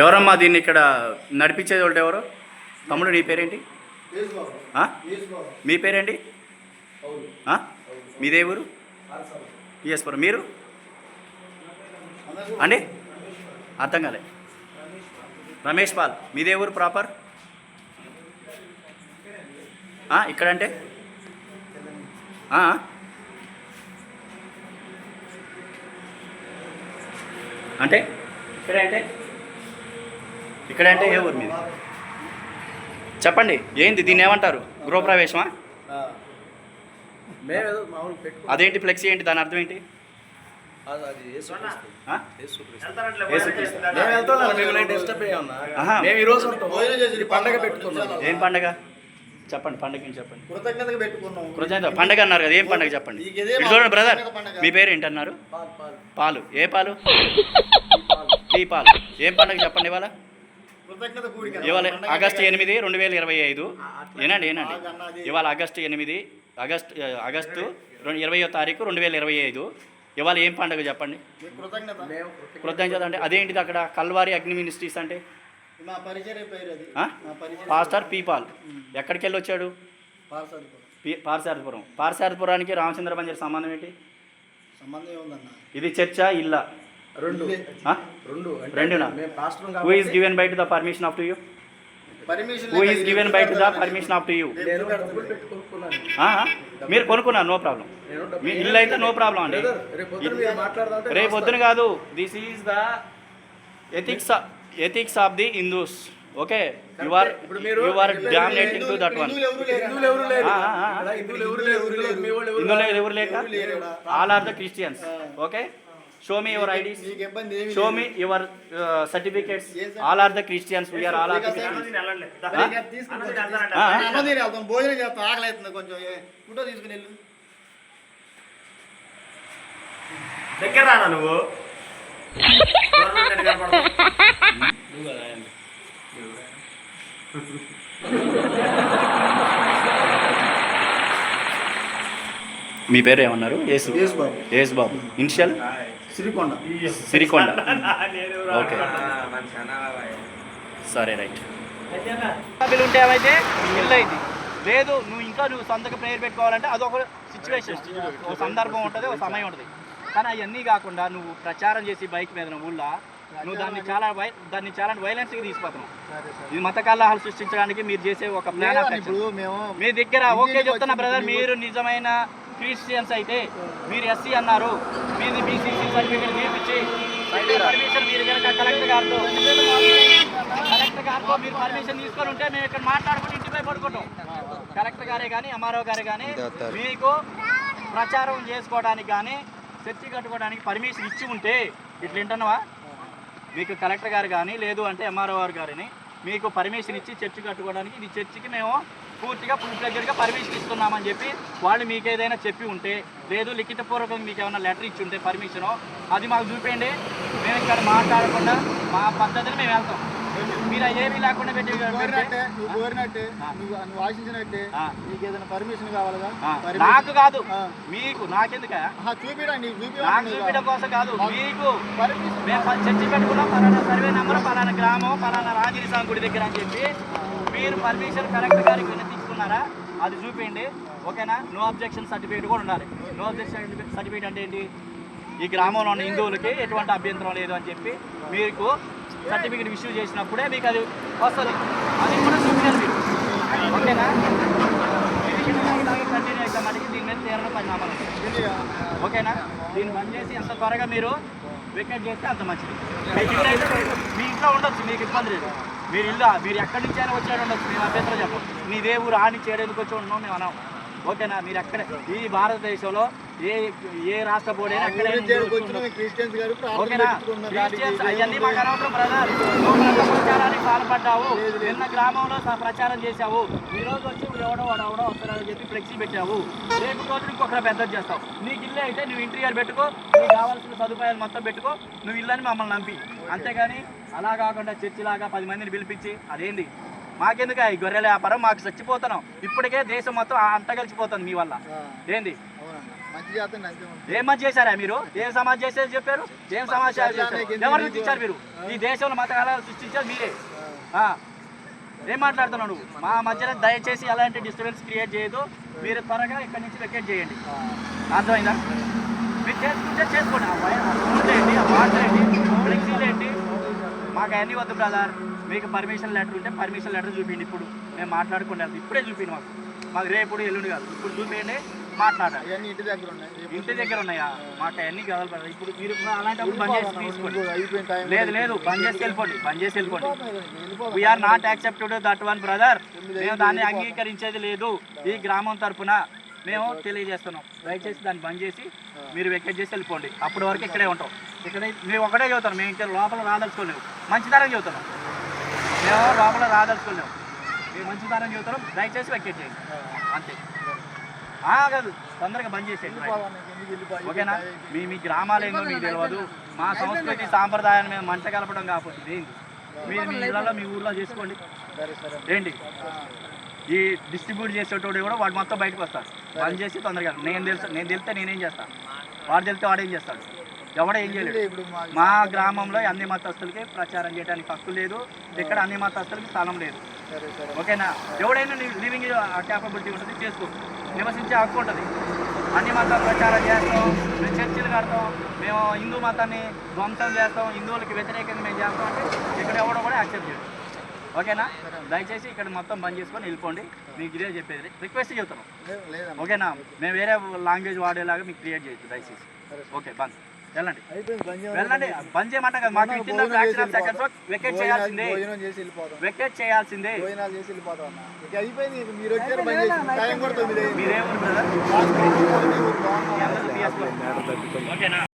ఎవరమ్మా దీన్ని ఇక్కడ నడిపించేది ఒకటి ఎవరు? తమ్ముడు నీ పేరేంటి? మీ పేరేంటి? మీదే ఊరు? పిఎస్పురం మీరు? అండి? అర్థం కాలే. రమేష్ పాల్. మీదే ఊరు ప్రాపర్? ఇక్కడంటే? అంటే ఇక్కడే అంటే? ఇక్కడే అంటే ఏ ఊరు మీది? చెప్పండి ఏంది దీన్ని ఏమంటారు? గృహప్రవేశమా? అదేంటి ఫ్లెక్సీ ఏంటి? దాని అర్థం ఏంటి? ఏం పండగ? చెప్పండి పండగ ఏంటి చెప్పండి? కృతజ్ఞతగా పెట్టుకున్నాం. కృతజ్ఞత పండగ అన్నారు కదా ఏం పండగ చెప్పండి? చూడండి బ్రదర్. మీ పేరు ఏంటన్నారు? పాలు. పాలు. ఏ పాలు? టీ పాలు. ఏం పండగ చెప్పండి ఇవాళ? ఇవాళ ఆగస్టు ఎనిమిది రెండు వేల ఇరవై ఐదు. ఏనండి ఏనండి. ఇవాళ ఆగస్టు ఎనిమిది ఆగస్టు ఆగస్టు రెండు ఇరవయో తారీఖు రెండు వేల ఇరవై ఐదు. ఇవాళ ఏం పండుగ చెప్పండి? కృతజ్ఞత. అంటే అదేంటిది అక్కడ? కల్వారి అగ్ని మినిస్ట్రీస్ అంటే? మా పరిచయ పేరు అది. ఆ? మా పరిచయ పాస్టర్ పీపాల్. ఎక్కడికి వెళ్ళి వచ్చాడు? పార్సారథపురం పార్సారథపురానికి రామచంద్ర బంజర్ సంబంధం ఏంటి? ఇది చర్చా ఇల్లా. రెండు? రెండు. రెండునా? Who is given by to the permission of to you permission who is given by to the permission of to you మీరు కొనుక్కున్నారు నో ప్రాబ్లం మీ ఇల్లు అయితే నో ప్రాబ్లం అండి. రేపు పొద్దున కాదు. This is the ethics ethics of the Hindus okay you are you dominating to that one హిందువులు ఎవరు లేక. All are the Christians okay show me your IDs show me your certificates all are the Christians we are all are భోజనం చేస్తాం. ఆకలి అవుతుంది కొంచెం photo తీసుకుని వెళ్ళు. దగ్గర రానా నువ్వు? గవర్నమెంట్ మీ పేరు ఏమన్నారు? యేసు. యేసు బాబు. ఇనిషియల్? సిరికొండ. సిరికొండ. నేను ఓకే. మన ఛానల్ సరే రైట్. బిల్ ఉంటే ఏమైతే ఇల్లు అయింది. లేదు నువ్వు ఇంకా నువ్వు సొంతగా ప్రేయర్ పెట్టుకోవాలంటే అదొక సిచ్యువేషన్ ఒక సందర్భం ఉంటుంది ఒక సమయం ఉంటుంది. కానీ అవన్నీ కాకుండా నువ్వు ప్రచారం చేసి బైక్ మీద నువ్వు ఊళ్ళో నువ్వు దాన్ని చాలా వై దాన్ని చాలా వైలెన్స్కి తీసుకుపోతున్నావు. ఇది మత కలహాలు సృష్టించడానికి మీరు చేసే ఒక ప్లాన్ ఆఫ్ ఇప్పుడు మేము మీ దగ్గర ఓకే చెప్తున్నా బ్రదర్ మీరు నిజమైన క్రిస్టియన్స్ అయితే మీరు ఎస్సీ అన్నారు మీది బీసీసీ సర్టిఫికేట్ చూపించి పర్మిషన్ మీరు కనుక కలెక్టర్ గారితో కలెక్టర్ గారితో మీరు పర్మిషన్ తీసుకొని ఉంటే మేము ఇక్కడ మాట్లాడుకుని ఇంటిపై పడుకుంటాం. కలెక్టర్ గారే కానీ ఎంఆర్ఓ గారే కానీ మీకు ప్రచారం చేసుకోవడానికి కానీ చర్చి కట్టుకోవడానికి పర్మిషన్ ఇచ్చి ఉంటే ఇట్లా వింటున్నావా? మీకు కలెక్టర్ గారు కానీ లేదు అంటే ఎంఆర్ఓ గారు గారిని మీకు పర్మిషన్ ఇచ్చి చర్చి కట్టుకోవడానికి ఇది చర్చికి మేము పూర్తిగా ఫుల్ ప్లెజర్గా పర్మిషన్ ఇస్తున్నామని చెప్పి వాళ్ళు మీకు ఏదైనా చెప్పి ఉంటే లేదు లిఖితపూర్వకంగా మీకు ఏమైనా లెటర్ ఇచ్చి ఉంటే పర్మిషను అది మాకు చూపించండి మేము ఇక్కడ మాట్లాడకుండా మా పద్ధతిని మేము వెళ్తాం. మీరు ఏమీ లేకుండా పెట్టి కోరినట్టే నువ్వు ఆశించినట్టే. నీకు ఏదైనా పర్మిషన్ కావాలిగా? నాకు కాదు. మీకు నాకెందుక? చూపిరా నీకు చూపించడం చూపించడం కోసం కాదు. మీకు మేము చర్చి పెట్టుకున్నాం. పలానా సర్వే నెంబర్ పలానా గ్రామం పలానా రాజగిరి స్వామి గుడి దగ్గర అని చెప్పి మీరు పర్మిషన్ కలెక్టర్ గారికి విన్న తీసుకున్నారా? అది చూపించండి. ఓకేనా? నో అబ్జెక్షన్ సర్టిఫికేట్ కూడా ఉండాలి. నో అబ్జెక్షన్ సర్టిఫికేట్ అంటే ఏంటి? ఈ గ్రామంలో ఉన్న హిందువులకి ఎటువంటి అభ్యంతరం లేదు అని చెప్పి మీకు సర్టిఫికేట్ ఇష్యూ చేసినప్పుడే మీకు అది వస్తుంది. అది కూడా చూపించాలి ఓకేనా? కంటిన్యూ అయితే మనకి దీని మీద తీరడం పరిణామాలు ఓకేనా? దీన్ని బంద్ చేసి ఎంత త్వరగా మీరు వికెట్ చేస్తే అంత మంచిది. అయితే మీ ఇంట్లో ఉండొచ్చు మీకు ఇబ్బంది లేదు. మీరు ఇల్లు మీరు ఎక్కడి నుంచి అయినా వచ్చాడు ఉండొచ్చు. మేము అభ్యంతరం చెప్పం. నీదే ఊరు ఆని చేయడానికి వచ్చి ఉన్నాం మేము అన్నాం. ఓకేనా? మీరు ఎక్కడ ఈ భారతదేశంలో ఏ ఏ రాష్ట్ర బోర్డు అయినా ఓకేనా. క్రిస్టియన్స్ అవన్నీ మాకు అనవసరం బ్రదర్. మత ప్రచారానికి పాల్పడ్డావు. నిన్న గ్రామంలో ప్రచారం చేశావు. ఈ రోజు వచ్చి ఎవడో వాడు ఎవడో వస్తారని చెప్పి ఫ్లెక్సీ పెట్టావు. రేపు రోజు ఇంకొకరు పెద్ద చేస్తావు. నీకు ఇల్లు అయితే నువ్వు ఇంటీరియర్ పెట్టుకో. నీకు కావాల్సిన సదుపాయాలు మొత్తం పెట్టుకో. నువ్వు ఇల్లని మమ్మల్ని నంపి. అంతేగాని అలా కాకుండా చర్చిలాగా పది మందిని పిలిపించి అదేంది? మాకెందుకు ఈ గొర్రెల వ్యాపారం మాకు చచ్చిపోతున్నాం. ఇప్పటికే దేశం మొత్తం అంతగలిసిపోతుంది మీ వల్ల. ఏంది. ఏం మంచి చేశారా మీరు? ఏం సమాజ్ చేసేది చెప్పారు. ఏం సమాచారం చేశారు ఎవరు సృష్టించారు మీరు? ఈ దేశంలో మత కళాలు సృష్టించారు మీరే. ఏం మాట్లాడుతున్నావు నువ్వు? మా మధ్యలో దయచేసి ఎలాంటి డిస్టర్బెన్స్ క్రియేట్ చేయదు మీరు త్వరగా ఇక్కడి నుంచి వెకేట్ చేయండి. అర్థమైందా? మీరు చేసుకుంటే చేసుకోండి. ఆ వాటర్ మాకు అవన్నీ వద్దు బ్రదర్. మీకు పర్మిషన్ లెటర్ ఉంటే పర్మిషన్ లెటర్ చూపించండి ఇప్పుడు. మేము మాట్లాడుకుంటాం. ఇప్పుడే చూపించండి మాకు. మాకు రేపు ఎల్లుండి కాదు. ఇప్పుడు చూపించండి మాట్లాడాలి ఇంటి దగ్గర ఉన్నాయి. ఇంటి దగ్గర ఉన్నాయా? మాకు అవన్నీ కావాలి బ్రదర్. ఇప్పుడు మీరు అలాంటప్పుడు బంద్ చేసి తీసుకోండి. లేదు లేదు. బంద్ చేసి వెళ్ళిపోండి. బంద్ చేసి వెళ్ళిపోండి. We are not accepted that one brother మేము దాన్ని అంగీకరించేది లేదు. ఈ గ్రామం తరపున మేము తెలియజేస్తున్నాం. దయచేసి దాన్ని బంద్ చేసి మీరు వెకెట్ చేసి వెళ్ళిపోండి. అప్పటి వరకు ఇక్కడే ఉంటాం. ఇక్కడ మేము ఒకటే చదువుతాం మేము ఇంకా లోపల రాదలుచుకోలేము మంచితనం చదువుతున్నాం మేము లోపల రాదలుచుకోలేము మేము మంచితనం చదువుతున్నాం దయచేసి వెకెట్ చేయండి. అంతే. కాదు తొందరగా బంద్ చేసేయండి. ఓకేనా? మీ మీ గ్రామాలు ఏందో మీకు తెలియదు మా సంస్కృతి సాంప్రదాయాన్ని మేము మంట కలపడం కాకపోతే ఇదేంటి మీరు మీ ఇళ్ళలో మీ ఊర్లో చేసుకోండి. ఏంటి? ఈ డిస్ట్రిబ్యూట్ చేసేటోడు కూడా వాడు మొత్తం బయటకు వస్తాడు. బంద్ చేసి తొందరగా నేను తెలుసు నేను తెలిస్తే నేనేం చేస్తాను వాడు తెలిస్తే వాడు ఏం చేస్తాడు? ఎవడ ఏం ఇప్పుడు మా గ్రామంలో అన్ని మతస్థులకి ప్రచారం చేయడానికి హక్కు లేదు. ఇక్కడ అన్ని మతస్థులకి స్థలం లేదు. ఓకేనా? ఎవడైనా లివింగ్ క్యాపబిలిటీ ఉంటుంది చేసుకో. నివసించే హక్కు ఉంటుంది. అన్ని మతాలు ప్రచారం చేస్తాం మేము చర్చిలు కడతాం మేము హిందూ మతాన్ని ధ్వంసం చేస్తాం హిందువులకి వ్యతిరేకంగా మేము చేస్తాం అంటే ఇక్కడ ఎవడో కూడా యాక్సెప్ట్ చేయడు. ఓకేనా? దయచేసి ఇక్కడ మొత్తం బంద్ చేసుకొని వెళ్ళిపోండి. మీకు ఇదే చెప్పేది. రిక్వెస్ట్ చెబుతున్నాం. ఓకేనా? మేము వేరే లాంగ్వేజ్ వాడేలాగా మీకు క్రియేట్ చేయొచ్చు దయచేసి. ఓకే బంద్. వెళ్ళండి. వెళ్ళండి. బంద్ చేయమంట కదా మాకు ఇచ్చిన ఫ్రాక్షన్ ఆఫ్ సెకండ్స్ వెకేట్ చేయాల్సిందే. భోజనం చేసి వెళ్ళిపోతాం. వెకేట్ చేయాల్సిందే. మీరేమో ఓకేనా?